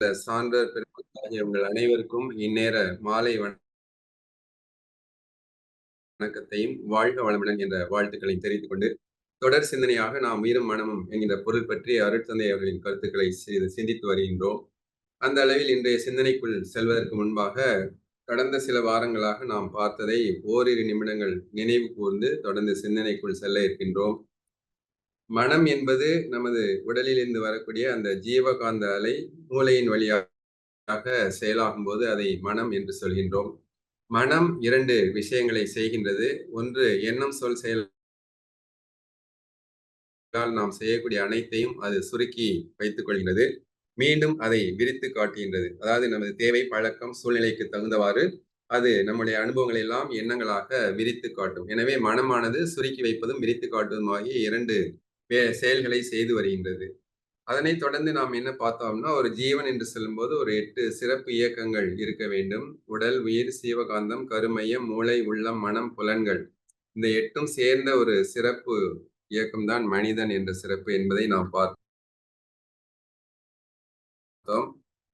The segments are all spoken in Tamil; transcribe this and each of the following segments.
சான்றர் பெருமக்களாகிய உங்கள் அனைவருக்கும் இந்நேர மாலை வணக்கத்தையும் வாழ்க வளமுடன் என்ற வாழ்த்துக்களையும் தெரிவித்துக் கொண்டு தொடர் சிந்தனையாக நாம் உயிரும் மனமும் என்கிற பொருள் பற்றி அருட்தந்தை அவர்களின் கருத்துக்களை சிந்தித்து வருகின்றோம். அந்த அளவில் இன்றைய சிந்தனைக்குள் செல்வதற்கு முன்பாக கடந்த சில வாரங்களாக நாம் பார்த்ததை ஓரிரு நிமிடங்கள் நினைவு கூர்ந்து தொடர்ந்து சிந்தனைக்குள் செல்ல இருக்கின்றோம். மனம் என்பது நமது உடலிலிருந்து வரக்கூடிய அந்த ஜீவகாந்த அலை மூளையின் வழியாக செயலாகும் போது அதை மனம் என்று சொல்கின்றோம். மனம் இரண்டு விஷயங்களை செய்கின்றது. ஒன்று எண்ணம் சொல் செயல் நாம் செய்யக்கூடிய அனைத்தையும் அது சுருக்கி வைத்துக் கொள்கிறது மீண்டும் அதை விரித்து காட்டுகின்றது. அதாவது நமது தேவை பழக்கம் சூழ்நிலைக்கு தகுந்தவாறு அது நம்முடைய அனுபவங்களை எல்லாம் எண்ணங்களாக விரித்து காட்டும். எனவே மனமானது சுருக்கி வைப்பதும் விரித்து காட்டுவதும் ஆகிய இரண்டு செயல்களை செய்து வருகின்றது. அதனைத் தொடர்ந்து நாம் என்ன பார்த்தோம்னா ஒரு ஜீவன் என்று சொல்லும்போது ஒரு எட்டு சிறப்பு இயக்கங்கள் இருக்க வேண்டும். உடல் உயிர் சீவகாந்தம் கருமையம் மூளை உள்ளம் மனம் புலன்கள். இந்த எட்டும் சேர்ந்த ஒரு சிறப்பு இயக்கம்தான் மனிதன் என்ற சிறப்பு என்பதை நாம் பார்த்தோம்.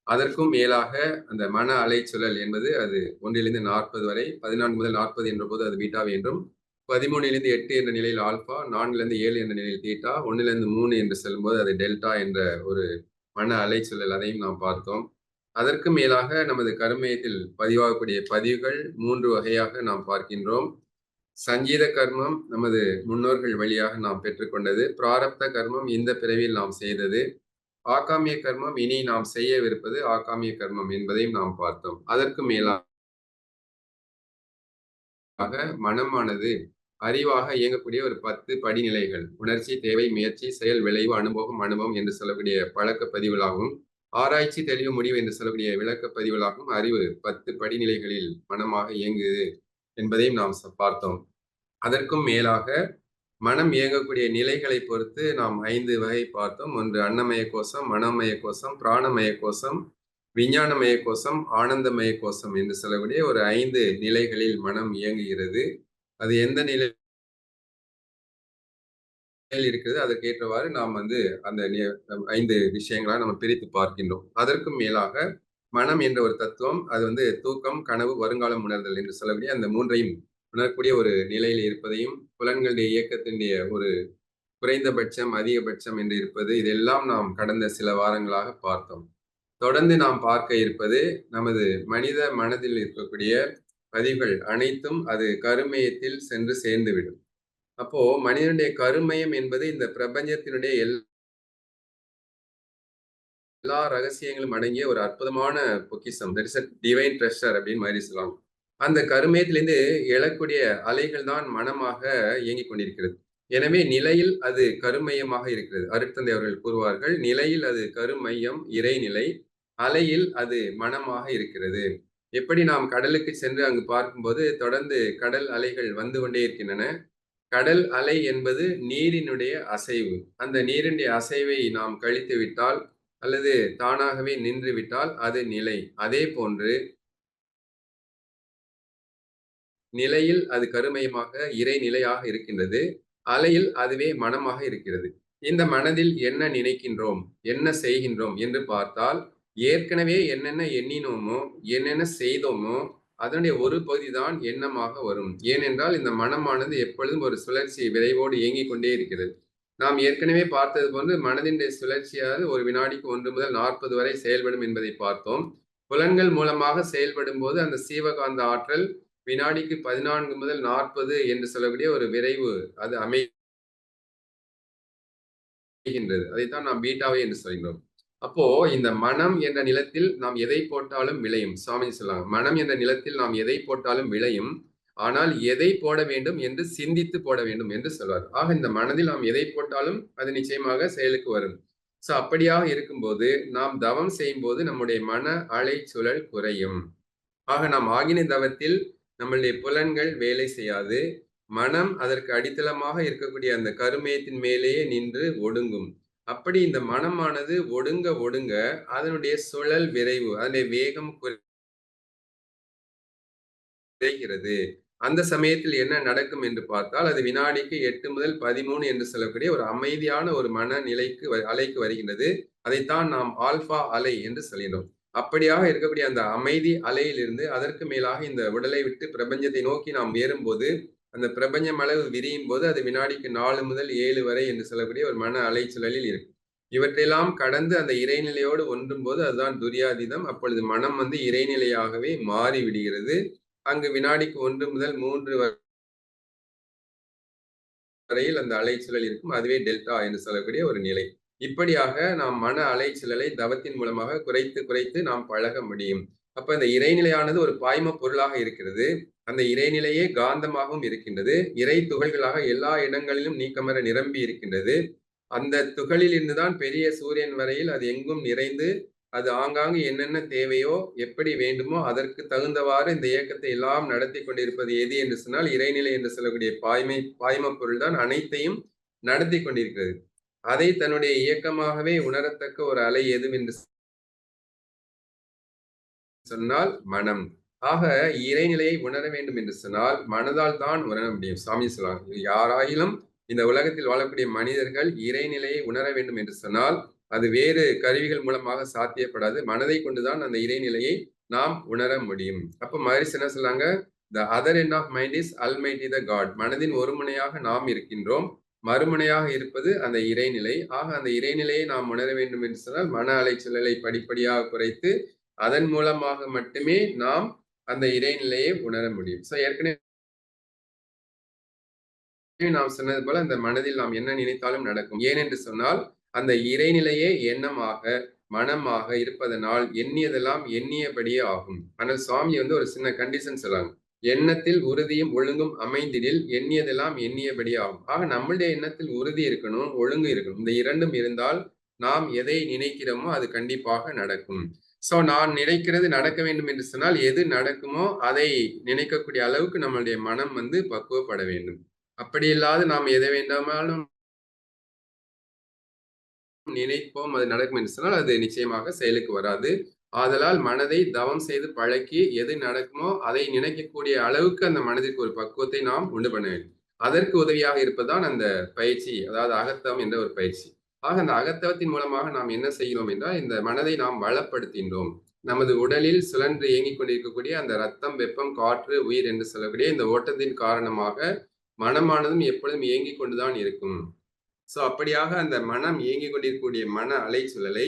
அதற்கும் மேலாக அந்த மன அலைச்சுழல் என்பது அது ஒன்றிலிருந்து நாற்பது வரை பதினான்கு முதல் நாற்பது என்ற போது அது பீட்டாவை என்றும் பதிமூணுலேருந்து எட்டு என்ற நிலையில் ஆல்பா நான்குலேருந்து ஏழு என்ற நிலையில் தீட்டா ஒன்றுலேருந்து மூணு என்று செல்லும்போது அது டெல்டா என்ற ஒரு மன அலைச்சொல்லல் அதையும் நாம் பார்த்தோம். அதற்கு மேலாக நமது கருமையத்தில் பதிவாகக்கூடிய பதிவுகள் மூன்று வகையாக நாம் பார்க்கின்றோம். சங்கீத கர்மம் நமது முன்னோர்கள் வழியாக நாம் பெற்றுக்கொண்டது. பிராரப்த கர்மம் இந்த பிறவியில் நாம் செய்தது. ஆகாமிய கர்மம் இனி நாம் செய்யவிருப்பது ஆகாமிய கர்மம் என்பதையும் நாம் பார்த்தோம். அதற்கு மேலாக மனமானது அறிவாக இயங்கக்கூடிய ஒரு பத்து படிநிலைகள். உணர்ச்சி தேவை முயற்சி செயல் விளைவு அனுபவம் அனுபவம் என்று சொல்லக்கூடிய பழக்க பதிவுகளாகவும் ஆராய்ச்சி தெளிவு முடிவு என்று சொல்லக்கூடிய விளக்க பதிவுகளாகவும் அறிவு பத்து படிநிலைகளில் மனமாக இயங்குது என்பதையும் நாம் பார்த்தோம். அதற்கும் மேலாக மனம் இயங்கக்கூடிய நிலைகளை பொறுத்து நாம் ஐந்து வகை பார்த்தோம். ஒன்று அன்னமய கோஷம் மனமய கோஷம் பிராணமய கோஷம் விஞ்ஞானமய கோஷம் ஆனந்தமய கோஷம் என்று சொல்லக்கூடிய ஒரு ஐந்து நிலைகளில் மனம் இயங்குகிறது. அது எந்த நிலையில் இருக்குது அதற்கு ஏற்றவாறு நாம் வந்து அந்த ஐந்து விஷயங்களாக நம்ம பிரித்து பார்க்கின்றோம். அதற்கும் மேலாக மனம் என்ற ஒரு தத்துவம் அது வந்து தூக்கம் கனவு வருங்காலம் உணர்தல் என்று சொல்லக்கூடிய அந்த மூன்றையும் உணரக்கூடிய ஒரு நிலையில் இருப்பதையும் புலன்களுடைய இயக்கத்தினுடைய ஒரு குறைந்தபட்சம் அதிகபட்சம் என்று இருப்பது இதெல்லாம் நாம் கடந்த சில வாரங்களாக பார்த்தோம். தொடர்ந்து நாம் பார்க்க இருப்பது நமது மனித மனதில் இருக்கக்கூடிய பதிவுகள் அனைத்தும் அது கருமையத்தில் சென்று சேர்ந்துவிடும். அப்போ மனிதனுடைய கருமயம் என்பது இந்த பிரபஞ்சத்தினுடைய எல்லா ரகசியங்களும் அடங்கிய ஒரு அற்புதமான பொக்கிசம் that is a divine treasure அப்படின்னு மாதிரி சொல்லலாம். அந்த கருமயத்திலிருந்து எழக்கூடிய அலைகள் தான் மனமாக இயங்கிக் கொண்டிருக்கிறது. எனவே நிலையில் அது கருமையமாக இருக்கிறது. அருட்தந்தை அவர்கள் கூறுவார்கள் நிலையில் அது கருமையம் இறைநிலை அலையில் அது மனமாக இருக்கிறது. எப்படி நாம் கடலுக்கு சென்று அங்கு பார்க்கும்போது தொடர்ந்து கடல் அலைகள் வந்து கொண்டே இருக்கின்றன. கடல் அலை என்பது நீரினுடைய அசைவு. அந்த நீரினுடைய அசைவை நாம் கழித்து விட்டால் அல்லது தானாகவே நின்று விட்டால் அது நிலை. அதே போன்று நிலையில் அது கருமையமாக இறை நிலையாக இருக்கின்றது. அலையில் அதுவே மனமாக இருக்கிறது. இந்த மனதில் என்ன நினைக்கின்றோம்? என்ன செய்கின்றோம்? என்று பார்த்தால் ஏற்கனவே என்னென்ன எண்ணினோமோ என்னென்ன செய்தோமோ அதனுடைய ஒரு பகுதி தான் எண்ணமாக வரும். ஏனென்றால் இந்த மனமானது எப்பொழுதும் ஒரு சுழற்சி விரைவோடு இயங்கிக் கொண்டே இருக்கிறது. நாம் ஏற்கனவே பார்த்தது போன்று மனதின் சுழற்சியாவது ஒரு வினாடிக்கு ஒன்று முதல் நாற்பது வரை செயல்படும் என்பதை பார்த்தோம். புலன்கள் மூலமாக செயல்படும் போது அந்த சீவகாந்த ஆற்றல் வினாடிக்கு பதினான்கு முதல் நாற்பது என்று சொல்லக்கூடிய ஒரு விரைவு அது அமைகின்றது. அதைத்தான் நாம் பீட்டாவை என்று சொல்கிறோம். அப்போ இந்த மனம் என்ற நிலத்தில் நாம் எதை போட்டாலும் விளையும். சுவாமி சொல்லாங்க மனம் என்ற நிலத்தில் நாம் எதை போட்டாலும் விளையும். ஆனால் எதை போட வேண்டும் என்று சிந்தித்து போட வேண்டும் என்று சொல்வார். ஆக இந்த மனதில் நாம் எதை போட்டாலும் அது நிச்சயமாக செயலுக்கு வரும். சோ அப்படியாக இருக்கும்போது நாம் தவம் செய்யும் போது நம்முடைய மன அலை சுழல் குறையும். ஆக நாம் ஆகின தவத்தில் நம்மளுடைய புலன்கள் வேலை செய்யாது. மனம் அதற்கு அடித்தளமாக இருக்கக்கூடிய அந்த கருமயத்தின் மேலேயே நின்று ஒடுங்கும். அப்படி இந்த மனமானது ஒடுங்க ஒடுங்க அதனுடைய சுழல் விரைவு அதனுடைய வேகம் குறைகிறது. அந்த சமயத்தில் என்ன நடக்கும் என்று பார்த்தால் அது வினாடிக்கு எட்டு முதல் பதிமூணு என்று சொல்லக்கூடிய ஒரு அமைதியான ஒரு மன நிலைக்கு அலைக்கு வருகின்றது. அதைத்தான் நாம் ஆல்பா அலை என்று சொல்கிறோம் அப்படியாக இருக்கக்கூடிய அந்த அமைதி அலையிலிருந்து அதற்கு மேலாக இந்த உடலை விட்டு பிரபஞ்சத்தை நோக்கி நாம் ஏறும்போது அந்த பிரபஞ்சம் அளவு விரியும் போது அது வினாடிக்கு நாலு முதல் ஏழு வரை என்று சொல்லக்கூடிய ஒரு மன அலைச்சலில் இருக்கும். இவற்றையெல்லாம் கடந்து அந்த இறைநிலையோடு ஒன்றும் போது அதுதான் துரியாதீதம். அப்பொழுது மனம் வந்து இறைநிலையாகவே மாறி விடுகிறது அங்கு வினாடிக்கு ஒன்று முதல் மூன்று வரையில் அந்த அலைச்சலல் இருக்கும். அதுவே டெல்டா என்று சொல்லக்கூடிய ஒரு நிலை. இப்படியாக நாம் மன அலைச்சலலை தவத்தின் மூலமாக குறைத்து குறைத்து நாம் பழக முடியும். அப்ப இந்த இறைநிலையானது ஒரு பாய்ம பொருளாக இருக்கிறது. அந்த இறைநிலையே காந்தமாகவும் இருக்கின்றது. இறை துகள்களாக எல்லா இடங்களிலும் நீக்கமர நிரம்பி இருக்கின்றது. அந்த துகளில் இருந்துதான் பெரிய சூரியன் வரையில் அது எங்கும் நிறைந்து அது ஆங்காங்கு என்னென்ன தேவையோ எப்படி வேண்டுமோ அதற்கு தகுந்தவாறு இந்த இயக்கத்தை எல்லாம் நடத்தி கொண்டிருப்பது எது என்று சொன்னால் இறைநிலை என்று சொல்லக்கூடிய பாய்மை பாய்ம பொருள் தான் அனைத்தையும் நடத்தி கொண்டிருக்கிறது. அதை தன்னுடைய இயக்கமாகவே உணரத்தக்க ஒரு அலை எதுவென்று சொன்னால் மனம். ஆக இறைநிலையை உணர வேண்டும் என்று சொன்னால் மனதால் தான் உணர முடியும். சாமி சொல்லலாம் யாராயிலும் இந்த உலகத்தில் வாழக்கூடிய மனிதர்கள் இறைநிலையை உணர வேண்டும் என்று சொன்னால் அது வேறு கருவிகள் மூலமாக சாத்தியப்படாது. மனதை கொண்டுதான் அந்த இறைநிலையை நாம் உணர முடியும். அப்ப மகரிஷ் என்ன சொல்லாங்க the other end of mind is almighty the god மனதின் ஒரு முனையாக நாம் இருக்கின்றோம். மறுமுனையாக இருப்பது அந்த இறைநிலை. ஆக அந்த இறைநிலையை நாம் உணர வேண்டும் என்று சொன்னால் மன அலைச்சலை படிப்படியாக குறைத்து அதன் மூலமாக மட்டுமே நாம் அந்த இறைநிலையை உணர முடியும். ஸோ ஏற்கனவே நாம் சொன்னது போல அந்த மனதில் நாம் என்ன நினைத்தாலும் நடக்கும். ஏனென்று சொன்னால் அந்த இறைநிலையே எண்ணமாக மனமாக இருப்பதனால் எண்ணியதெல்லாம் எண்ணியபடியே ஆகும். ஆனால் சுவாமி வந்து ஒரு சின்ன கண்டிஷன் சொல்றாங்க. எண்ணத்தில் உறுதியும் ஒழுங்கும் அமைந்திடில் எண்ணியதெல்லாம் எண்ணியபடியே ஆகும். ஆக நம்மளுடைய எண்ணத்தில் உறுதி இருக்கணும் ஒழுங்கு இருக்கணும். இந்த இரண்டும் இருந்தால் நாம் எதை நினைக்கிறோமோ அது கண்டிப்பாக நடக்கும். சோ நான் நினைக்கிறது நடக்க வேண்டும் என்று சொன்னால் எது நடக்குமோ அதை நினைக்கக்கூடிய அளவுக்கு நம்மளுடைய மனம் வந்து பக்குவப்பட வேண்டும். அப்படி இல்லாது நாம் எதை வேண்டாமாலும் நினைப்போம் அது நடக்கும் என்று சொன்னால் அது நிச்சயமாக செயலுக்கு வராது. ஆதலால் மனதை தவம் செய்து பழக்கி எது நடக்குமோ அதை நினைக்கக்கூடிய அளவுக்கு அந்த மனதிற்கு ஒரு பக்குவத்தை நாம் உண்டு பண்ண வேண்டும். அதற்கு உதவியாக இருப்பதுதான் அந்த பயிற்சி அதாவது அகத்தவம் என்ற ஒரு பயிற்சி. ஆக அந்த அகத்தவத்தின் மூலமாக நாம் என்ன செய்கிறோம் என்றால் இந்த மனதை நாம் வளப்படுத்தின்றோம். நமது உடலில் சுழன்று இயங்கிக் கொண்டிருக்கக்கூடிய அந்த ரத்தம் வெப்பம் காற்று உயிர் என்று சொல்லக்கூடிய இந்த ஓட்டத்தின் காரணமாக மனமானதும் எப்பொழுதும் இயங்கிக் கொண்டுதான் இருக்கும். சோ அப்படியாக அந்த மனம் இயங்கிக் கொண்டிருக்கக்கூடிய மன அலைச்சூழலை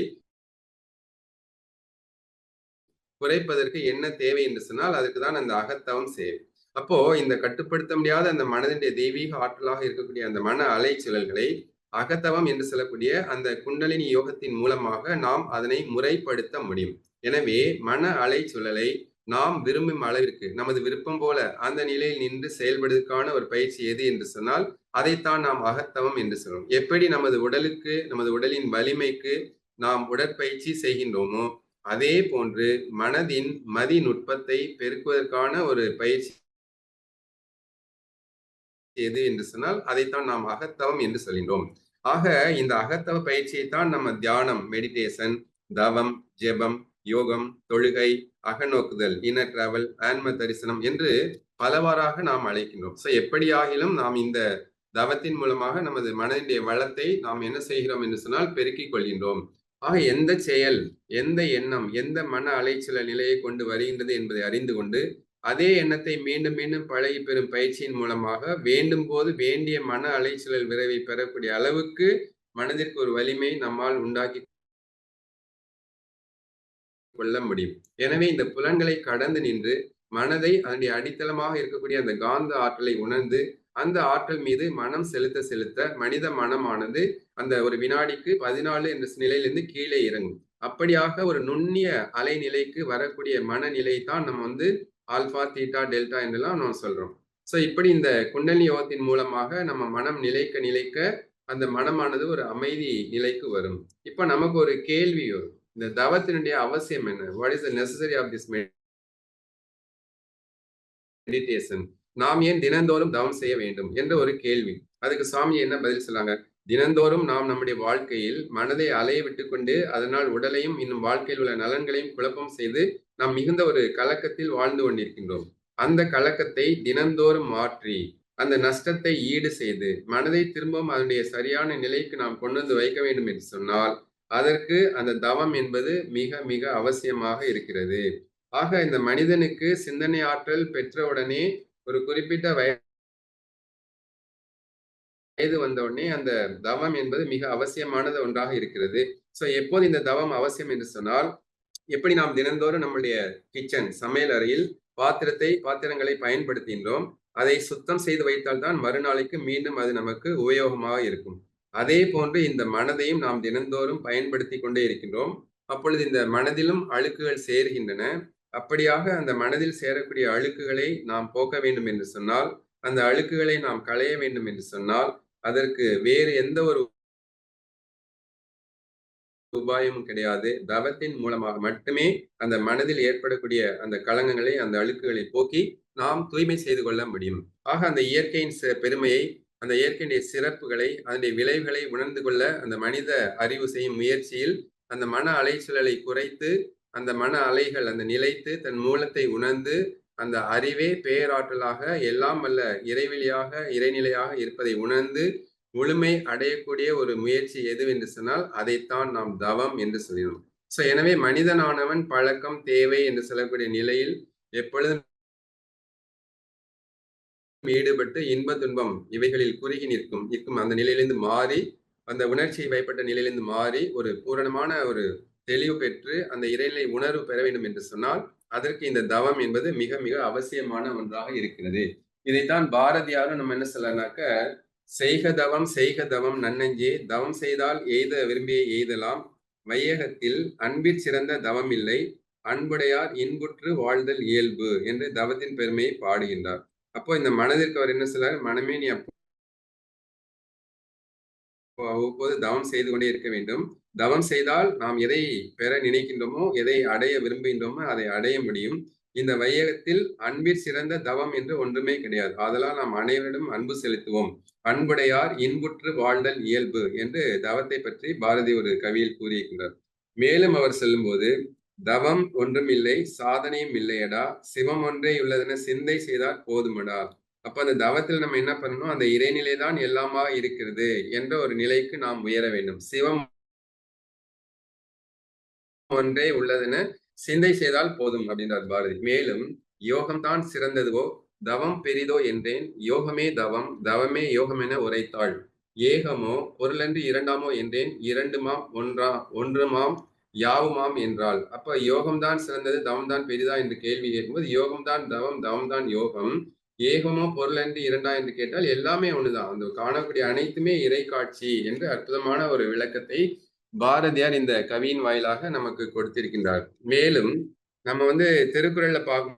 குறைப்பதற்கு என்ன தேவை என்று சொன்னால் அதுக்கு தான் அந்த அகத்தவம் சேவை அப்போ இந்த கட்டுப்படுத்த முடியாத அந்த மனதினுடைய தெய்வீக ஆற்றலாக இருக்கக்கூடிய அந்த மன அலைச்சூழல்களை அகத்தவம் என்று சொல்லக்கூடிய அந்த குண்டலினி யோகத்தின் மூலமாக நாம் அதனை முறைப்படுத்த முடியும். எனவே மன அலைச்சூழலை நாம் விரும்பும் அளவிற்கு நமது விருப்பம் போல அந்த நிலையில் நின்று செயல்படுவதற்கான ஒரு பயிற்சி எது என்று சொன்னால் அதைத்தான் நாம் அகத்தவம் என்று சொல்லும் எப்படி நமது உடலுக்கு நமது உடலின் வலிமைக்கு நாம் உடற்பயிற்சி செய்கின்றோமோ அதே போன்று மனதின் மதி நுட்பத்தை பெருக்குவதற்கான ஒரு பயிற்சி எது என்று சொன்னால் அதைத்தான் நாம் அகத்தவம் என்று சொல்கின்றோம். ஆக இந்த அகத்தவ பயிற்சியை தான் நம்ம தியானம் மெடிடேஷன் தவம் ஜெபம் யோகம் தொழுகை அகநோக்குதல் இன டிராவல் ஆன்ம தரிசனம் என்று பலவாறாக நாம் அழைக்கின்றோம். ஸோ எப்படியாகிலும் நாம் இந்த தவத்தின் மூலமாக நமது மனதினுடைய வளத்தை நாம் என்ன செய்கிறோம் என்று சொன்னால் பெருக்கிக் கொள்கின்றோம். ஆக எந்த செயல் எந்த எண்ணம் எந்த மன அலைச்சல நிலையை கொண்டு வருகின்றது என்பதை அறிந்து கொண்டு அதே எண்ணத்தை மீண்டும் மீண்டும் பழகி பெறும் பயிற்சியின் மூலமாக வேண்டும் போது வேண்டிய மன அலைச்சலல் விரைவை பெறக்கூடிய அளவுக்கு மனதிற்கு ஒரு வலிமை நம்மால் உண்டாக்கி கொள்ள முடியும். எனவே இந்த புலன்களை கடந்து நின்று மனதை அதனுடைய அடித்தளமாக இருக்கக்கூடிய அந்த காந்த ஆற்றலை உணர்ந்து அந்த ஆற்றல் மீது மனம் செலுத்த செலுத்த மனித மனமானது அந்த ஒரு வினாடிக்கு பதினாலு என்ற நிலையிலிருந்து கீழே இறங்கும். அப்படியாக ஒரு நுண்ணிய அலைநிலைக்கு வரக்கூடிய மனநிலை தான் நம்ம வந்து ஆல்பா தீட்டா டெல்டா என்றெல்லாம் நம்ம சொல்றோம். ஸோ இப்படி இந்த குண்டலி யோகத்தின் மூலமாக நம்ம மனம் நிலைக்க நிலைக்க அந்த மனமானது ஒரு அமைதி நிலைக்கு வரும். இப்ப நமக்கு ஒரு கேள்வி வரும். இந்த தவத்தினுடைய அவசியம் என்ன? What is the necessary of this meditation நாம் ஏன் தினந்தோறும் தவம் செய்ய வேண்டும் என்ற ஒரு கேள்வி. அதுக்கு சுவாமி என்ன பதில் சொல்லாங்க? தினந்தோறும் நாம் நம்முடைய வாழ்க்கையில் மனதை அலைய விட்டு கொண்டு அதனால் உடலையும் இன்னும் வாழ்க்கையில் உள்ள நலன்களையும் குழப்பம் செய்து நாம் மிகுந்த ஒரு கலக்கத்தில் வாழ்ந்து கொண்டிருக்கின்றோம். அந்த கலக்கத்தை தினந்தோறும் மாற்றி அந்த நஷ்டத்தை ஈடு செய்து மனதை திரும்பவும் அதனுடைய சரியான நிலைக்கு நாம் கொண்டு வந்து வைக்க வேண்டும் என்று சொன்னால் அதற்கு அந்த தவம் என்பது மிக மிக அவசியமாக இருக்கிறது. ஆக இந்த மனிதனுக்கு சிந்தனை ஆற்றல் பெற்றவுடனே ஒரு குறிப்பிட்ட வய வயது வந்த உடனே அந்த தவம் என்பது மிக அவசியமானது ஒன்றாக இருக்கிறது. சோ எப்போது இந்த தவம் அவசியம் என்று சொன்னால் எப்படி நாம் தினந்தோறும் நம்முடைய கிச்சன் சமையல் அறையில் பாத்திரத்தை பாத்திரங்களை பயன்படுத்துகின்றோம் அதை சுத்தம் செய்து வைத்தால் தான் மறுநாளைக்கு மீண்டும் அது நமக்கு உபயோகமாக இருக்கும். அதே போன்று இந்த மனதையும் நாம் தினந்தோறும் பயன்படுத்தி கொண்டே இருக்கின்றோம். அப்பொழுது இந்த மனதிலும் அழுக்குகள் சேர்கின்றன. அப்படியாக அந்த மனதில் சேரக்கூடிய அழுக்குகளை நாம் போக்க வேண்டும் என்று சொன்னால் அந்த அழுக்குகளை நாம் களைய வேண்டும் என்று சொன்னால் அதற்கு வேறு எந்த ஒரு உபாயமும் கிடையாது. தவத்தின் மூலமாக மட்டுமே அந்த மனதில் ஏற்படக்கூடிய அந்த களங்கங்களை அந்த அழுக்குகளை போக்கி நாம் தூய்மை செய்து கொள்ள முடியும். ஆக அந்த இயற்கையின் பெருமையை அந்த இயற்கையுடைய சிறப்புகளை அதனுடைய விளைவுகளை உணர்ந்து கொள்ள அந்த மனித அறிவு செய்யும் முயற்சியில் அந்த மன அலைச்சூழலை குறைத்து அந்த மன அலைகள் அந்த நிலைத்து தன் மூலத்தை உணர்ந்து அந்த அறிவே பேராற்றலாக எல்லாம் அல்ல இறைவெளியாக இறைநிலையாக இருப்பதை உணர்ந்து முழுமை அடையக்கூடிய ஒரு முயற்சி எது என்று சொன்னால் அதைத்தான் நாம் தவம் என்று சொல்லினோம் ஸோ எனவே மனிதனானவன் பழக்கம் தேவை என்று சொல்லக்கூடிய நிலையில் எப்பொழுதும் ஈடுபட்டு இன்ப துன்பம் இவைகளில் குறுகி நிற்கும் நிற்கும். அந்த நிலையிலிருந்து மாறி அந்த உணர்ச்சியை வைப்பட்ட நிலையிலிருந்து மாறி ஒரு பூரணமான ஒரு தெளிவு பெற்று அந்த இறைநிலை உணர்வு பெற வேண்டும் என்று சொன்னால் அதற்கு இந்த தவம் என்பது மிக மிக அவசியமான ஒன்றாக இருக்கிறது. இதைத்தான் பாரதியாரும் நம்ம என்ன சொல்லனாக்க செய்க தவம் செய்க தவம் நன்னஞ்சே தவம் செய்தால் எய்த விரும்பிய எய்தலாம். வையகத்தில் அன்பிற் சிறந்த தவம் இல்லை. அன்புடையார் இன்புற்று வாழ்தல் இயல்பு என்று தவத்தின் பெருமையை பாடுகின்றார். அப்போ இந்த மனதிற்கு அவர் என்ன சொல்றார்? மனமே நீ அவ்வப்போது தவம் செய்து கொண்டே இருக்க வேண்டும். தவம் செய்தால் நாம் எதை பெற நினைக்கின்றோமோ எதை அடைய விரும்புகின்றோமோ அதை அடைய முடியும். இந்த வையகத்தில் அன்பிற் சிறந்த தவம் என்று ஒன்றுமே கிடையாது. அதெல்லாம் நாம் அனைவரிடம் அன்பு செலுத்துவோம். அன்புடையார் இன்புற்று வாழ்தல் இயல்பு என்று தவத்தை பற்றி பாரதி ஒரு கவியில் கூறியிருக்கிறார். மேலும் அவர் சொல்லும்போது தவம் ஒன்றும் இல்லை சாதனையும் இல்லையடா. சிவம் ஒன்றே உள்ளதென சிந்தை செய்தால் போதுமடா. அப்ப அந்த தவத்தில் நம்ம என்ன பண்ணணும்? அந்த இறைநிலை தான் எல்லாமா இருக்கிறது என்ற ஒரு நிலைக்கு நாம் உயர வேண்டும். சிவம் ஒன்றே உள்ளதென சிந்தை செய்தால் போதும் அப்படின்றார் பாரதி. மேலும் யோகம்தான் சிறந்ததுவோ? தவம் பெரிதோ என்றேன். யோகமே தவம் தவமே யோகம் என உரைத்தாள். ஏகமோ? பொருளன்று இரண்டாமோ என்றேன். இரண்டுமாம் ஒன்றா ஒன்றுமாம் யாவுமாம் என்றாள். அப்ப யோகம்தான் சிறந்தது தவம் தான் பெரிதா என்று கேள்வி கேட்கும்போது யோகம்தான் தவம் தவம் தான் யோகம். ஏகமோ? பொருள் என்று இரண்டா என்று கேட்டால் எல்லாமே ஒண்ணுதான். அந்த காணக்கூடிய அனைத்துமே இறை காட்சி என்று அற்புதமான ஒரு விளக்கத்தை பாரதியார் இந்த கவியின் வாயிலாக நமக்கு கொடுத்திருக்கின்றார். மேலும் நம்ம வந்து திருக்குறள்ல பார்க்கும்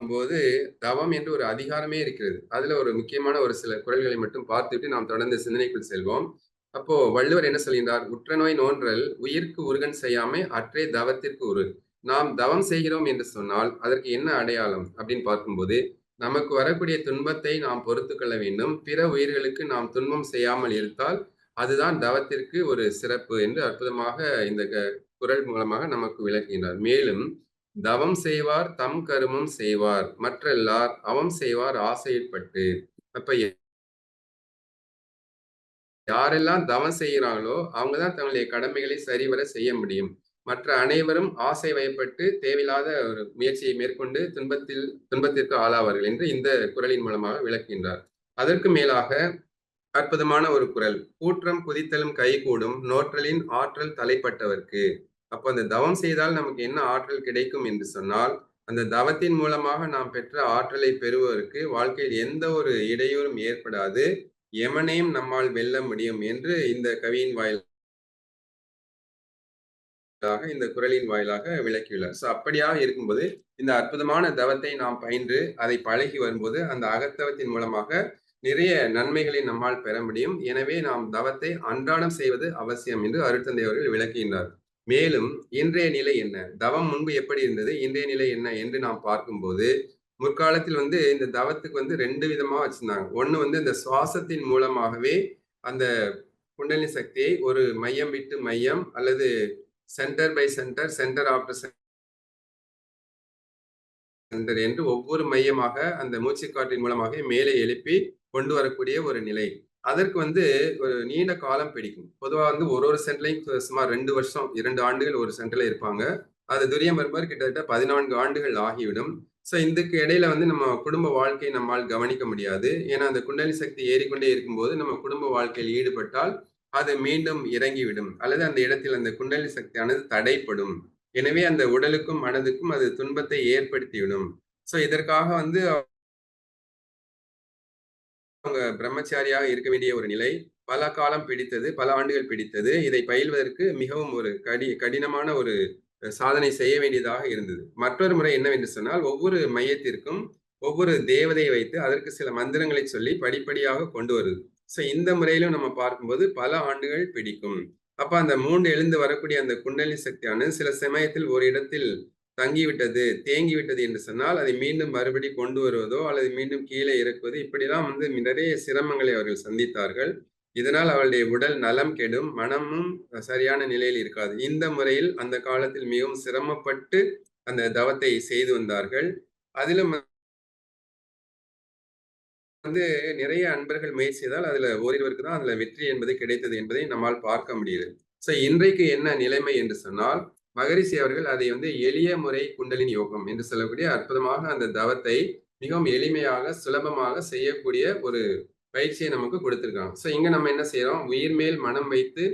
போது தவம் என்று ஒரு அதிகாரமே இருக்கிறது. அதுல ஒரு முக்கியமான ஒரு சில குரல்களை மட்டும் பார்த்துட்டு நாம் தொடர்ந்து சிந்தனைக்குள் செல்வோம். அப்போ வள்ளுவர் என்ன சொல்கின்றார்? உற்றநோய் நோன்றல் உயிர்க்கு உருகன் செய்யாமை அற்றே தவத்திற்கு உரு. நாம் தவம் செய்கிறோம் என்று சொன்னால் அதற்கு என்ன அடையாளம்? அப்படின்னு பார்க்கும்போது நமக்கு வரக்கூடிய துன்பத்தை நாம் பொறுத்து கொள்ள வேண்டும். பிற உயிர்களுக்கு நாம் துன்பம் செய்யாமல் இருந்தால் அதுதான் தவத்திற்கு ஒரு சிறப்பு என்று அற்புதமாக இந்த குரல் மூலமாக நமக்கு விளக்குகின்றார். மேலும் தவம் செய்வார் தம் கருமம் செய்வார் மற்றெல்லார் அவம் செய்வார் ஆசைப்பட்டு அப்ப யாரெல்லாம் தவம் செய்கிறாங்களோ அவங்கதான் தங்களுடைய கடமைகளை சரிவர செய்ய முடியும். மற்ற அனைவரும் ஆசை வயப்பட்டு தேவையில்லாத ஒரு முயற்சியை மேற்கொண்டு துன்பத்தில் துன்பத்திற்கு ஆளாவார்கள் என்று இந்த குரலின் மூலமாக விளக்குகின்றார். அதற்கு மேலாக அற்புதமான ஒரு குரல். கூற்றம் குதித்தலும் கைகூடும் நோற்றலின் ஆற்றல் தலைப்பட்டவர்க்கு. அப்போ அந்த தவம் செய்தால் நமக்கு என்ன ஆற்றல் கிடைக்கும் என்று சொன்னால் அந்த தவத்தின் மூலமாக நாம் பெற்ற ஆற்றலை பெறுவதற்கு வாழ்க்கையில் எந்த ஒரு இடையூறும் ஏற்படாது. எமனையும் நம்மால் வெல்ல முடியும் என்று இந்த கவியின் வாயிலாக இந்த குரலின் வாயிலாக விளக்கியுள்ளார். ஸோ அப்படியாக இருக்கும்போது இந்த அற்புதமான தவத்தை நாம் பயின்று அதை பழகி வரும்போது அந்த அகத்தவத்தின் மூலமாக நிறைய நன்மைகளை நம்மால் பெற முடியும். எனவே நாம் தவத்தை அன்றாடம் செய்வது அவசியம் என்று அருட்தந்தை அவர்கள் விளக்குகின்றார். மேலும் இன்றைய நிலை என்ன? தவம் முன்பு எப்படி இருந்தது? இன்றைய நிலை என்ன என்று நாம் பார்க்கும்போது முற்காலத்தில் வந்து இந்த தவத்துக்கு வந்து ரெண்டு விதமாக வச்சிருந்தாங்க. ஒன்று வந்து இந்த சுவாசத்தின் மூலமாகவே அந்த குண்டலினி சக்தியை ஒரு மையம் விட்டு மையம் அல்லது centre by centre centre after centre என்று ஒவ்வொரு மையமாக அந்த மூச்சுக்காற்றின் மூலமாக மேலே எழுப்பி கொண்டு வரக்கூடிய ஒரு நிலை. அதற்கு வந்து ஒரு நீண்ட காலம் பிடிக்கும். பொதுவா வந்து ஒரு ஒரு சென்டர்லையும் சுமார் ரெண்டு வருஷம் இரண்டு ஆண்டுகள் ஒரு சென்டர்ல இருப்பாங்க. அது துரியம் வருமாறு கிட்டத்தட்ட பதினான்கு ஆண்டுகள் ஆகிவிடும். ஸோ இதுக்கு இடையில வந்து நம்ம குடும்ப வாழ்க்கையை நம்மால் கவனிக்க முடியாது. ஏன்னா அந்த குண்டலி சக்தி ஏறிக்கொண்டே இருக்கும்போது நம்ம குடும்ப வாழ்க்கையில் ஈடுபட்டால் அது மீண்டும் இறங்கிவிடும். அல்லது அந்த இடத்தில் அந்த குண்டலி சக்தியானது தடைப்படும். எனவே அந்த உடலுக்கும் மனதுக்கும் அது துன்பத்தை ஏற்படுத்திவிடும். ஸோ இதற்காக வந்து அவங்க பிரம்மச்சாரியாக இருக்க வேண்டிய ஒரு நிலை. பல காலம் பிடித்தது பல ஆண்டுகள் பிடித்தது. இதை பயில்வதற்கு மிகவும் ஒரு கடி கடினமான ஒரு சாதனை செய்ய வேண்டியதாக இருந்தது. மற்றொரு முறை என்னவென்று சொன்னால் ஒவ்வொரு மையத்திற்கும் ஒவ்வொரு தேவதையை வைத்து அதற்கு சில மந்திரங்களை சொல்லி படிப்படியாக கொண்டு வருது. ஸோ இந்த முறையிலும் நம்ம பார்க்கும்போது பல ஆண்டுகள் பிடிக்கும். அப்ப அந்த மூன்று எழுந்து வரக்கூடிய அந்த குண்டலி சக்தியானது சில சமயத்தில் ஒரு இடத்தில் தங்கிவிட்டது தேங்கி விட்டது என்று சொன்னால் அதை மீண்டும் மறுபடி கொண்டு வருவதோ அல்லது மீண்டும் கீழே இறக்குவது இப்படிலாம் வந்து நிறைய சிரமங்களை அவர்கள் சந்தித்தார்கள். இதனால் அவளுடைய உடல் நலம் கெடும் மனமும் சரியான நிலையில் இருக்காது. இந்த முறையில் அந்த காலத்தில் மிகவும் சிரமப்பட்டு அந்த தவத்தை செய்து வந்தார்கள். அதிலும் வந்து நிறைய அன்பர்கள் முயற்சி செய்தால் அதுல ஓரிருவருக்கு தான் அதுல வெற்றி என்பது கிடைத்தது என்பதை நம்மால் பார்க்க முடியுது சோ இன்றைக்கு என்ன நிலைமை என்று சொன்னால் மகரிஷி அவர்கள் அதை வந்து எளிய முறை குண்டலின் யோகம் என்று சொல்லக்கூடிய அற்புதமாக அந்த தவத்தை மிகவும் எளிமையாக சுலபமாக செய்யக்கூடிய ஒரு பயிற்சியை நமக்கு கொடுத்துருக்காங்க. ஸோ இங்க நம்ம என்ன செய்யறோம் உயிர் மேல் மனம் வைத்து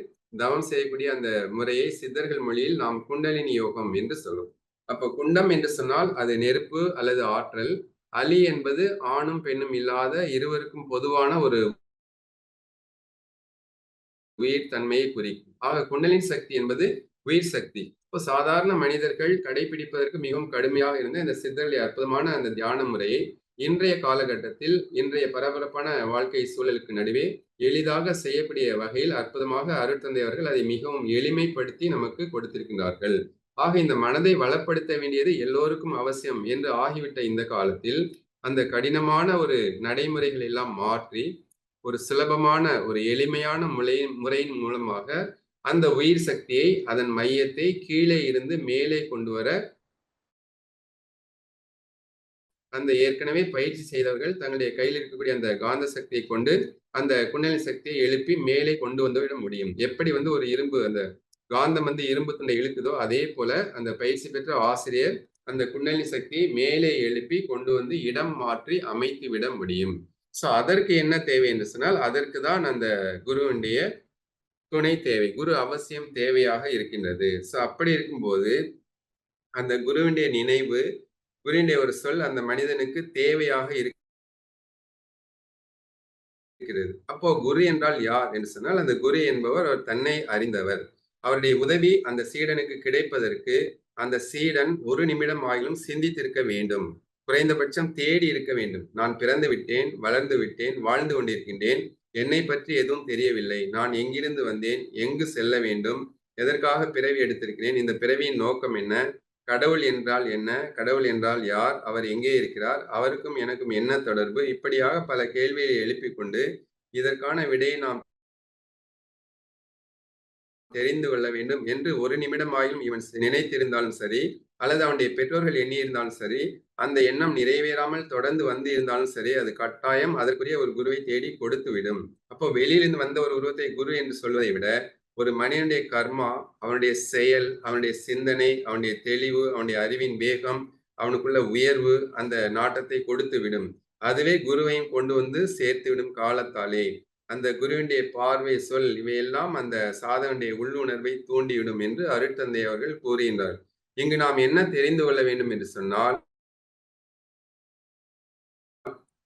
தவம் செய்யக்கூடிய அந்த முறையை சித்தர்கள் மொழியில் நாம் குண்டலினி யோகம் என்று சொல்லுவோம். அப்ப குண்டம் என்று சொன்னால் அது நெருப்பு அல்லது ஆற்றல். அலி என்பது ஆணும் பெண்ணும் இல்லாத இருவருக்கும் பொதுவான ஒரு உயிர் தன்மையை குறிக்கும். ஆக குண்டலின் சக்தி என்பது உயிர் சக்தி. இப்போ சாதாரண மனிதர்கள் கடைபிடிப்பதற்கு மிகவும் கடுமையாக இருந்த இந்த சித்தர்களுடைய அற்புதமான அந்த தியான முறையை இன்றைய காலகட்டத்தில் இன்றைய பரபரப்பான வாழ்க்கை சூழலுக்கு நடுவே எளிதாக செய்யக்கூடிய வகையில் அற்புதமாக அருட்தந்தை அவர்கள் அதை மிகவும் எளிமைப்படுத்தி நமக்கு கொடுத்திருக்கின்றார்கள். ஆக இந்த மனதை வளப்படுத்த வேண்டியது எல்லோருக்கும் அவசியம் என்று ஆகிவிட்ட இந்த காலத்தில் அந்த கடினமான ஒரு நடைமுறைகள் எல்லாம் மாற்றி ஒரு சுலபமான ஒரு எளிமையான முறை முறையின் மூலமாக அந்த உயிர் சக்தியை அதன் மையத்தை கீழே இருந்து மேலே கொண்டு வர அந்த ஏற்கனவே பயிற்சி செய்தவர்கள் தங்களுடைய கையில் இருக்கக்கூடிய அந்த காந்த சக்தியை கொண்டு அந்த குண்டலினி சக்தியை எழுப்பி மேலே கொண்டு வந்துவிட முடியும். எப்படி வந்து ஒரு இரும்பு அந்த காந்தம் வந்து இரும்பு துண்டை இழுக்குதோ அதே போல அந்த பயிற்சி பெற்ற ஆசிரியர் அந்த குண்டலினி சக்தியை மேலே எழுப்பி கொண்டு வந்து இடம் மாற்றி அமைத்து விட முடியும். ஸோ அதற்கு என்ன தேவை என்று சொன்னால் அதற்கு தான் அந்த குருவனுடைய துணை தேவை குரு அவசியம் தேவையாக இருக்கின்றது. ஸோ அப்படி இருக்கும்போது அந்த குருவினுடைய நினைவு குருவினுடைய ஒரு சொல் அந்த மனிதனுக்கு தேவையாக இருக்கிறது. அப்போ குரு என்றால் யார் என்று சொன்னால் அந்த குரு என்பவர் அவர் தன்னை அறிந்தவர். அவருடைய உதவி அந்த சீடனுக்கு கிடைப்பதற்கு அந்த சீடன் ஒரு நிமிடம் ஆகிலும் சிந்தித்திருக்க வேண்டும். குறைந்தபட்சம் தேடி இருக்க வேண்டும். நான் பிறந்து விட்டேன் வளர்ந்து விட்டேன் வாழ்ந்து கொண்டிருக்கின்றேன். என்னை பற்றி எதுவும் தெரியவில்லை. நான் எங்கிருந்து வந்தேன்? எங்கு செல்ல வேண்டும்? எதற்காக பிறவி எடுத்திருக்கிறேன்? இந்த பிறவியின் நோக்கம் என்ன? கடவுள் என்றால் என்ன? கடவுள் என்றால் யார்? அவர் எங்கே இருக்கிறார்? அவருக்கும் எனக்கும் என்ன தொடர்பு? இப்படியாக பல கேள்வியை எழுப்பிக் கொண்டு இதற்கான விடையை நாம் தெரிந்து கொள்ள வேண்டும். என்று ஒரு நிமிடம் ஆயும் இவன் நினைத்திருந்தாலும் சரி அல்லது அவனுடைய பெற்றோர்கள் எண்ணியிருந்தாலும் சரி அந்த எண்ணம் நிறைவேறாமல் தொடர்ந்து வந்து இருந்தாலும் சரி அது கட்டாயம் அதற்குரிய ஒரு குருவை தேடி கொடுத்து விடும் அப்போ வெளியிலிருந்து வந்த ஒரு உருவத்தை குரு என்று சொல்வதை விட ஒரு மனிதனுடைய கர்மா அவனுடைய செயல் அவனுடைய சிந்தனை அவனுடைய தெளிவு அவனுடைய அறிவின் வேகம் அவனுக்குள்ள உயர்வு அந்த நாட்டத்தை கொடுத்து விடும் அதுவே குருவையும் கொண்டு வந்து சேர்த்து விடும் காலத்தாலே. அந்த குருவினுடைய பார்வை சொல் இவையெல்லாம் அந்த சாதகனுடைய உள்ளுணர்வை தூண்டிவிடும் என்று அருட்தந்தை அவர்கள் கூறுகின்றார். இங்கு நாம் என்ன தெரிந்து கொள்ள வேண்டும் என்று சொன்னால்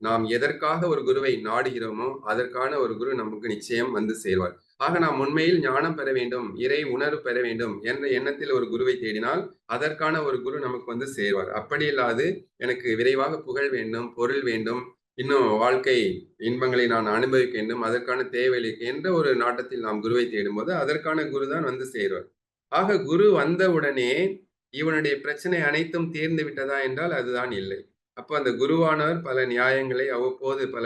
நாம் எதற்காக ஒரு குருவை நாடுகிறோமோ அதற்கான ஒரு குரு நமக்கு நிச்சயம் வந்து சேர்வார். ஆக நாம் உண்மையில் ஞானம் பெற வேண்டும் இறை உணர்வு பெற வேண்டும் என்ற எண்ணத்தில் ஒரு குருவை தேடினால் அதற்கான ஒரு குரு நமக்கு வந்து சேர்வார். அப்படி இல்லாது எனக்கு விரைவாக புகழ் வேண்டும் பொருள் வேண்டும் இன்னும் வாழ்க்கை இன்பங்களை நான் அனுபவிக்க வேண்டும் அதற்கான தேவையில்லை என்ற ஒரு நாட்டத்தில் நாம் குருவை தேடும்போது அதற்கான குரு தான் வந்து சேருவார். ஆக குரு வந்தவுடனே இவனுடைய பிரச்சனை அனைத்தும் தீர்ந்து விட்டதா என்றால் அதுதான் இல்லை. அப்போ அந்த குருவானவர் பல நியாயங்களை அவ்வப்போது பல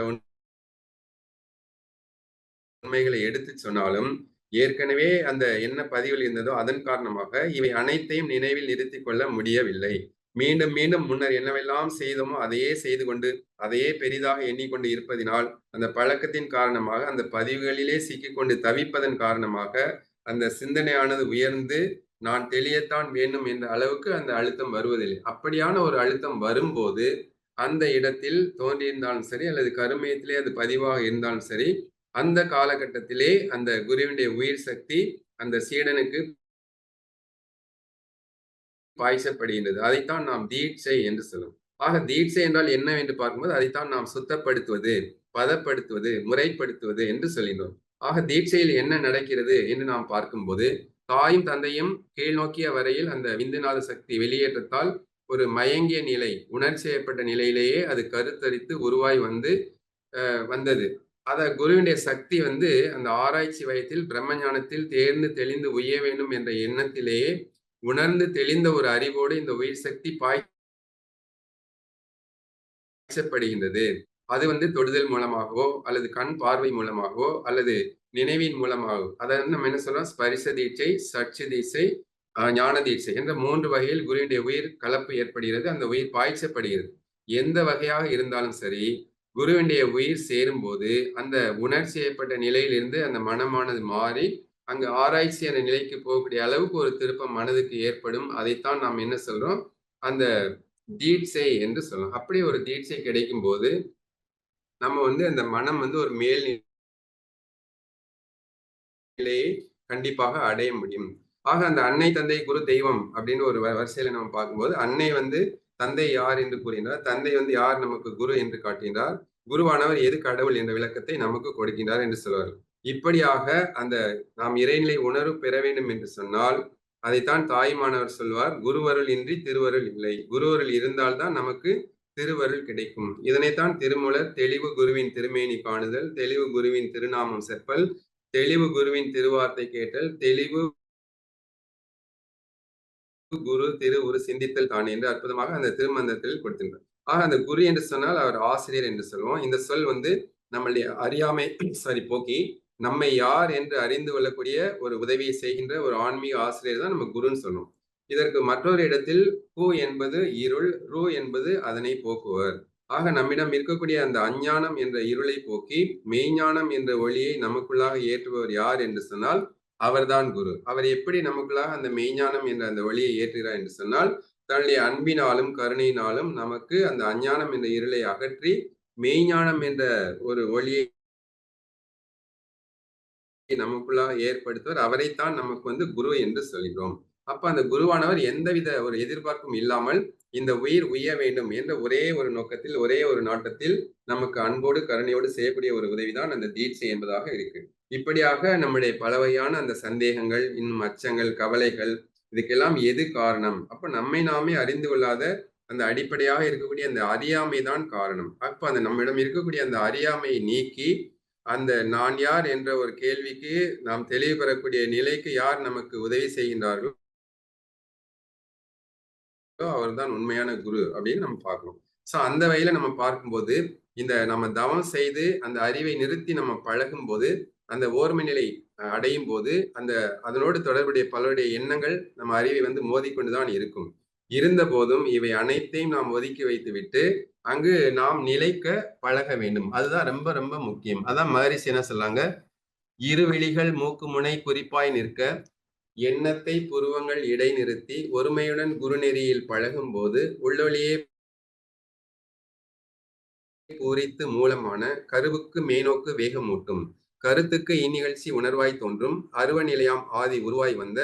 உண்மைகளை எடுத்து சொன்னாலும் ஏற்கனவே அந்த என்ன பதிவில் இருந்ததோ அதன் காரணமாக இவை அனைத்தையும் நினைவில் நிறுத்தி கொள்ள முடியவில்லை. மீண்டும் மீண்டும் முன்னர் என்னவெல்லாம் செய்தோமோ அதையே செய்து கொண்டு அதையே பெரிதாக எண்ணிக்கொண்டு இருப்பதினால் அந்த பழக்கத்தின் காரணமாக அந்த பதிவுகளிலே சிக்கிக்கொண்டு தவிப்பதன் காரணமாக அந்த சிந்தனையானது உயர்ந்து நான் தெளியத்தான் வேண்டும் என்ற அளவுக்கு அந்த அழுத்தம் வருவதில்லை. அப்படியான ஒரு அழுத்தம் வரும்போது அந்த இடத்தில் தோன்றியிருந்தாலும் சரி அல்லது கருமையத்திலே அது பதிவாக இருந்தாலும் சரி அந்த காலகட்டத்திலே அந்த குருவினுடைய உயிர் சக்தி அந்த சீடனுக்கு பாய்ச்சப்படுகின்றது. அதைத்தான் நாம் தீட்சை என்று சொல்லும் ஆக தீட்சை என்றால் என்னவென்று பார்க்கும்போது அதைத்தான் நாம் சுத்தப்படுத்துவது பதப்படுத்துவது முறைப்படுத்துவது என்று சொல்லினோம் ஆக தீட்சையில் என்ன நடக்கிறது என்று நாம் பார்க்கும்போது தாயும் தந்தையும் கீழ் நோக்கிய வரையில் அந்த விந்துநாத சக்தி வெளியேற்றத்தால் ஒரு மயங்கிய நிலை உணர்ச்சி செய்யப்பட்ட நிலையிலேயே அது கருத்தரித்து உருவாய் வந்து வந்தது. அத குருவினுடைய சக்தி வந்து அந்த ஆராய்ச்சி வயத்தில் பிரம்மஞானத்தில் தேர்ந்து தெளிந்து உய்ய வேண்டும் என்ற எண்ணத்திலேயே உணர்ந்து தெளிந்த ஒரு அறிவோடு இந்த உயிர் சக்தி பாய்ச்சப்படுகின்றது. அது வந்து தொடுதல் மூலமாகவோ அல்லது கண் பார்வை மூலமாகவோ அல்லது நினைவின் மூலமாகும். அதாவது நம்ம என்ன சொல்லலாம் ஸ்பரிச தீட்சை சட்சி தீட்சை ஞான தீட்சை என்ற மூன்று வகையில் குருவினுடைய உயிர் கலப்பு ஏற்படுகிறது அந்த உயிர் பாய்ச்சப்படுகிறது. எந்த வகையாக இருந்தாலும் சரி குருவினுடைய உயிர் சேரும் போது அந்த உணர்ச்சி ஏற்பட்ட நிலையிலிருந்து அந்த மனமானது மாறி அங்கு ஆராய்ச்சியான நிலைக்கு போகக்கூடிய அளவுக்கு ஒரு திருப்பம் மனதுக்கு ஏற்படும். அதைத்தான் நாம் என்ன சொல்றோம்? அந்த தீட்சை என்று சொல்லலாம் அப்படி ஒரு தீட்சை கிடைக்கும் போது நம்ம வந்து அந்த மனம் வந்து ஒரு மேல் நிலையை கண்டிப்பாக அடைய முடியும். ஆக அந்த அன்னை தந்தை குரு தெய்வம் அப்படின்னு ஒரு வரிசையில நம்ம பார்க்கும்போது அன்னை வந்து தந்தை யார் என்று கூறினார் தந்தை வந்து யார் நமக்கு குரு என்று காட்டினார் குருவானவர் எது கடவுள் என்ற விளக்கத்தை நமக்கு கொடுக்கின்றார் என்று சொல்வார் இப்படியாக அந்த நாம் இறைநிலை உணர்வு பெற வேண்டும் என்று சொன்னால் அதைத்தான் தாய்மானவர் சொல்வார் குருவருள் இன்றி திருவருள் இல்லை. குருவருள் இருந்தால்தான் நமக்கு திருவருள் கிடைக்கும். இதனைத்தான் திருமுலர் தெளிவு குருவின் திருமேனி காணுதல் தெளிவு குருவின் திருநாமம் செப்பல் தெளிவு குருவின் திருவார்த்தை கேட்டல் தெளிவு குரு திரு ஒரு சிந்தித்தல் தான் என்று அற்புதமாக அந்த திருமந்தத்தில் கொடுத்திருந்தார். ஆக அந்த குரு என்று சொன்னால் அவர் ஆசிரியர் என்று சொல்லுவோம். இந்த சொல் வந்து நம்மளுடைய அறியாமை சாரி போக்கி நம்மை யார் என்று அறிந்து கொள்ளக்கூடிய ஒரு உதவியை செய்கின்ற ஒரு ஆன்மீக ஆசிரியர் தான் நம்ம குருன்னு சொல்லுவோம். இதற்கு மற்றொரு இடத்தில் கு என்பது இருள் ரு என்பது அதனை போக்குவர். ஆக நம்மிடம் இருக்கக்கூடிய அந்த அஞ்ஞானம் என்ற இருளை போக்கி மெய்ஞானம் என்ற ஒளியை நமக்குள்ளாக ஏற்றுபவர் யார் என்று சொன்னால் அவர்தான் குரு. அவர் எப்படி நமக்குள்ளாக அந்த மெய்ஞானம் என்ற அந்த ஒளியை ஏற்றுகிறார் என்று சொன்னால் தன்னுடைய அன்பினாலும் கருணையினாலும் நமக்கு அந்த அஞ்ஞானம் என்ற இருளை அகற்றி மெய்ஞானம் என்ற ஒரு ஒளியை நமக்குள்ளாக ஏற்படுத்துவர். அவரைத்தான் நமக்கு வந்து குரு என்று சொல்கிறோம். அப்ப அந்த குருவானவர் எந்தவித ஒரு எதிர்பார்ப்பும் இல்லாமல் இந்த உயிர் உய்ய வேண்டும் என்ற ஒரே ஒரு நோக்கத்தில் ஒரே ஒரு நாட்டத்தில் நமக்கு அன்போடு கருணையோடு செய்யக்கூடிய ஒரு உதவிதான் அந்த தீட்சை என்பதாக இருக்கு. இப்படியாக நம்முடைய பல வகையான அந்த சந்தேகங்கள் இன்னும் அச்சங்கள் கவலைகள் இதுக்கெல்லாம் எது காரணம்? அப்ப நம்மை நாமே அறிந்து கொள்ளாத அந்த அடிப்படையாக இருக்கக்கூடிய அந்த அறியாமை தான் காரணம். அப்ப அந்த நம்மிடம் இருக்கக்கூடிய அந்த அறியாமையை நீக்கி அந்த நான் யார் என்ற ஒரு கேள்விக்கு நாம் தெளிவு பெறக்கூடிய நிலைக்கு யார் நமக்கு உதவி செய்கின்றார்கள் அவர் தான் உண்மையான குரு அப்படின்னு நம்ம பார்க்கணும். ஸோ அந்த வகையில நம்ம பார்க்கும்போது இந்த நம்ம தவம் செய்து அந்த அறிவை நிறுத்தி நம்ம பழகும் போது அந்த ஓர்மை நிலை அடையும் போது அந்த அதனோடு தொடர்புடைய பலருடைய எண்ணங்கள் நம்ம அறிவை வந்து மோதிக்கொண்டுதான் இருக்கும். இருந்த போதும் இவை அனைத்தையும் நாம் ஒதுக்கி வைத்து விட்டு அங்கு நாம் நிலைக்க பழக வேண்டும். அதுதான் ரொம்ப ரொம்ப முக்கியம். அதான் மகரிஷி என்ன சொல்லாங்க? இருவிழிகள் மூக்கு முனை குறிப்பாய் நிற்க எண்ணத்தை புருவங்கள் இடைநிறுத்தி ஒருமையுடன் குருநெறியில் பழகும் போது உள்ளொளியே பூரித்து மூலமான கருவுக்கு மேனோக்கு வேகமூட்டும். கருத்துக்கு இந்நிகழ்ச்சி உணர்வாய் தோன்றும். அருவ நிலையாம் ஆதி உருவாய் வந்த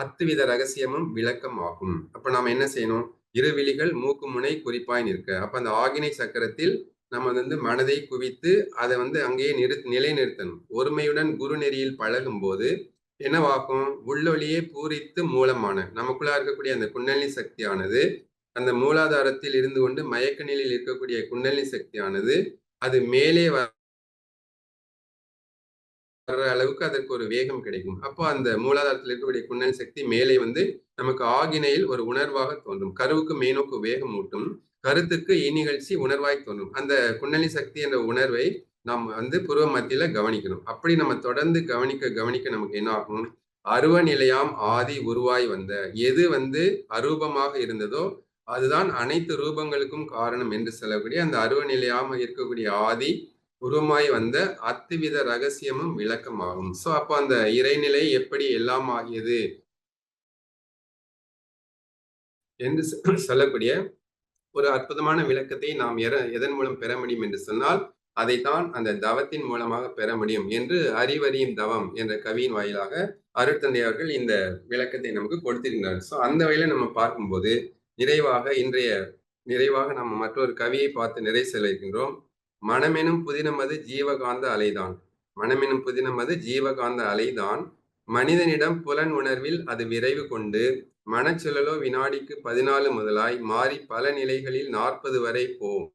அத்துவித ரகசியமும் விளக்கம் ஆகும் அப்ப நாம் என்ன செய்யணும்? இருவிழிகள் மூக்கு முனை குறிப்பாய் நிற்க. அப்ப அந்த ஆகினை சக்கரத்தில் நம்ம வந்து மனதை குவித்து அதை வந்து அங்கேயே நிறு நிலைநிறுத்தணும். ஒருமையுடன் குரு நெறியில் பழகும் போது என்னவாகும்? உள்ளொளியே பூரித்து மூலமான நமக்குள்ளா இருக்கக்கூடிய அந்த குண்டலினி சக்தியானது அந்த மூலாதாரத்தில் இருந்து கொண்டு மயக்க நிலையில் இருக்கக்கூடிய குண்டலினி சக்தியானது அது மேலே வர்ற அளவுக்கு அதற்கு ஒரு வேகம் கிடைக்கும். அப்போ அந்த மூலாதாரத்தில் இருக்கக்கூடிய குண்டலினி சக்தி மேலே வந்து நமக்கு ஆகினையில் ஒரு உணர்வாக தோன்றும். கருவுக்கு மேனோக்கு வேகம் ஊட்டும். கருத்துக்கு இந்நிகழ்ச்சி உணர்வாய் தோன்றும். அந்த குண்டலினி சக்தி என்ற உணர்வை நாம் வந்து புருவ மத்தியில கவனிக்கணும். அப்படி நம்ம தொடர்ந்து கவனிக்க கவனிக்க நமக்கு என்ன ஆகும்? அருவ நிலையாம் ஆதி உருவாய் வந்த. எது வந்து அரூபமாக இருந்ததோ அதுதான் அனைத்து ரூபங்களுக்கும் காரணம் என்று சொல்லக்கூடிய அந்த அருவநிலையாம இருக்கக்கூடிய ஆதி உருவமாய் வந்த அத்துவித ரகசியமும் விளக்கமாகும். சோ அப்போ அந்த இறைநிலை எப்படி எல்லாம் ஆகியது என்று சொல்லக்கூடிய ஒரு அற்புதமான விளக்கத்தை நாம் எதன் மூலம் பெற முடியும் என்று சொன்னால் அதைத்தான் அந்த தவத்தின் மூலமாக பெற முடியும் என்று அறிவறியும் தவம் என்ற கவியின் வாயிலாக அருட்தந்தை அவர்கள் இந்த விளக்கத்தை நமக்கு கொடுத்திருக்கிறார் ஸோ அந்த வகையில நம்ம பார்க்கும்போது நிறைவாக இன்றைய நிறைவாக நம்ம மற்றொரு கவியை பார்த்து நிறை செல்கின்றோம் மனமெனும் புதினமது ஜீவகாந்த அலைதான். மனமெனும் புதினமது ஜீவகாந்த அலைதான். மனிதனிடம் புலன் உணர்வில் அது விரைவு கொண்டு மனச்சுழலோ வினாடிக்கு பதினாலு முதலாய் மாறி பல நிலைகளில் நாற்பது வரை போம்.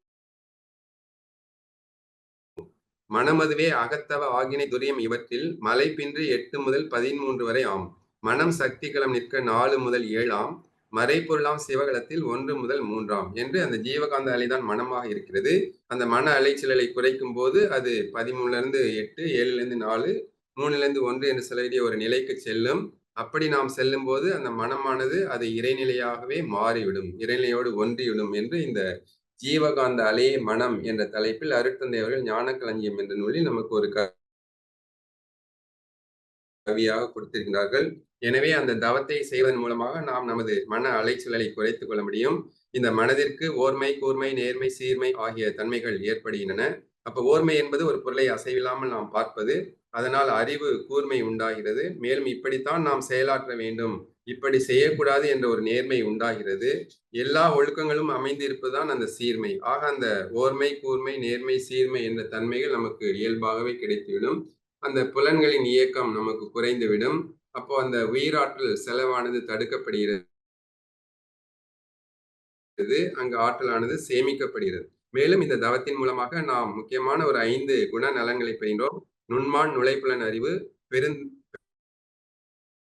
மனமதுவே அகத்தவ ஆகினை துரியம் இவற்றில் மலை பின்று எட்டு முதல் பதிமூன்று வரை ஆம். மனம் சக்தி களம் நிற்க நாலு முதல் ஏழாம் மறைப்பொருளாம் சிவகலத்தில் ஒன்று முதல் மூன்றாம் என்று அந்த ஜீவகாந்த அலைதான் மனமாக இருக்கிறது. அந்த மன அலைச்சலலை குறைக்கும் போது அது பதிமூணுல இருந்து எட்டு ஏழுல இருந்து நாலு மூணுல இருந்து ஒன்று என்று சொல்லக்கூடிய ஒரு நிலைக்கு செல்லும். அப்படி நாம் செல்லும் போது அந்த மனமானது அது இறைநிலையாகவே மாறிவிடும் இறைநிலையோடு ஒன்றிவிடும் என்று இந்த ஜீவகாந்த அலே மனம் என்ற தலைப்பில் அருட்தந்தை அவர்கள் ஞான களஞ்சியம் என்ற நூலில் நமக்கு ஒரு கவியாக கொடுத்திருக்கிறார்கள். எனவே அந்த தவத்தை செய்வதன் மூலமாக நாம் நமது மன அலைச்சலை குறைத்துக் கொள்ள முடியும். இந்த மனதிற்கு ஓர்மை கூர்மை நேர்மை சீர்மை ஆகிய தன்மைகள் ஏற்படுகின்றன. அப்ப ஓர்மை என்பது ஒரு பொருளை அசைவில்லாமல் நாம் பார்ப்பது அதனால் அறிவு கூர்மை உண்டாகிறது. மேலும் இப்படித்தான் நாம் செயலாற்ற வேண்டும். இப்படி செய்யக்கூடாது என்ற ஒரு நேர்மை உண்டாகிறது. எல்லா ஒழுக்கங்களும் அமைந்து இருப்பதுதான் அந்த சீர்மை. ஆக அந்த ஓர்மை கூர்மை நேர்மை சீர்மை என்ற தன்மைகள் நமக்கு இயல்பாகவே கிடைத்துவிடும். அந்த புலன்களின் இயக்கம் நமக்கு குறைந்துவிடும். அப்போ அந்த உயிராற்றல் செலவானது தடுக்கப்படுகிறது. அங்கு ஆற்றலானது சேமிக்கப்படுகிறது. மேலும் இந்த தவத்தின் மூலமாக நாம் முக்கியமான ஒரு ஐந்து குணநலங்களை பெறுகிறோம் நுண்மான் நுழைப்புலன் அறிவு பெருந்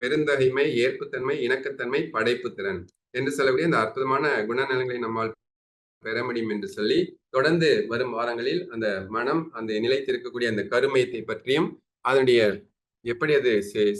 பெருந்தகைமை ஏற்புத்தன்மை இணக்கத்தன்மை படைப்பு திறன் என்று சொல்லக்கூடிய இந்த அற்புதமான குணநலங்களை நம்மால் பெற முடியும் என்று சொல்லி தொடர்ந்து வரும் வாரங்களில் அந்த மனம் அந்த நிலைத்திருக்கக்கூடிய அந்த கருமையத்தை பற்றியும் அதனுடைய எப்படி அது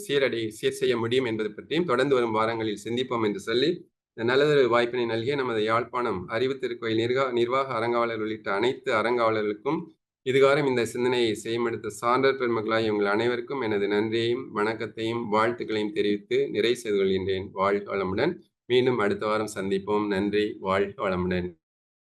சீரடி சீர் செய்ய முடியும் என்பது பற்றியும் தொடர்ந்து வரும் வாரங்களில் சிந்திப்போம் என்று சொல்லி நல்லதொரு வாய்ப்பினை நல்கிய நமது யாழ்ப்பாணம் அறிவு திருக்கோயில் நிர்வா நிர்வாக அரங்காவலர் உள்ளிட்ட அனைத்து அரங்காவலர்களுக்கும் இதுகாரம் இந்த சிந்தனையை செய்யமெடுத்த சான்றர் பெருமக்களாய் உங்கள் அனைவருக்கும் எனது நன்றியையும் வணக்கத்தையும் வாழ்த்துக்களையும் தெரிவித்து நிறை செய்து கொள்கின்றேன். வாழ்க வளமுடன். மீண்டும் அடுத்த வாரம் சந்திப்போம். நன்றி. வாழ்க வளமுடன்.